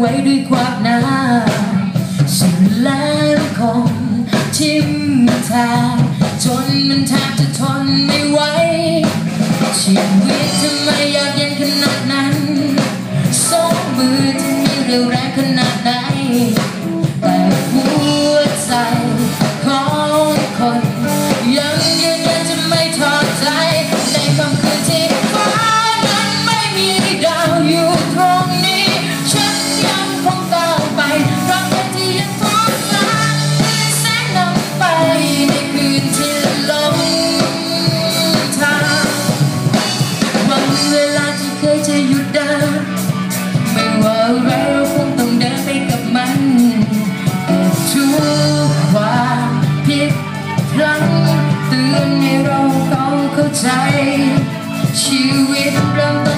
ไว้ด้วยความหนาฉันแล้วคงทิมทางจนมันแทบจะทนไม่ไหวชีวิตทำไมอยากเย็นขนาดนั้นสองมือที่มีเร็วแรงขนาดไหน คนให้เราต้องเข้าใจ ชีวิตเริ่มต้น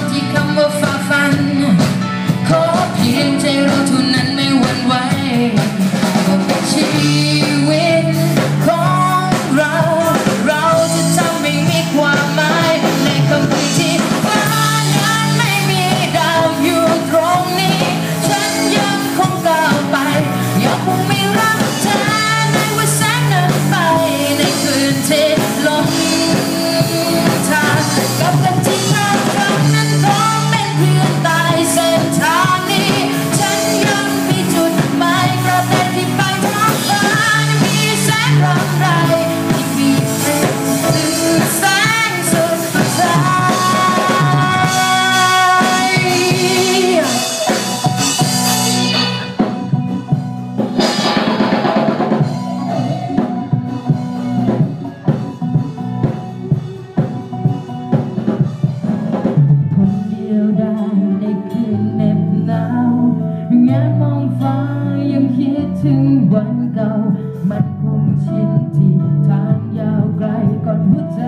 มองฟ้ายังคิดถึงวันเก่า มันคงชินที่ทางยาวไกลก่อนหัวใจ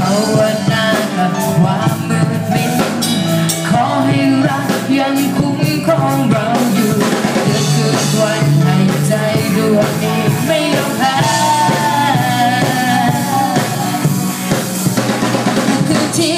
ภาวนากับความมืดมิดขอให้รักยังคุ้มครองเราอยู่เดือนคืนวันให้ใจดวงนี้ไม่ยอมแพ้คือที่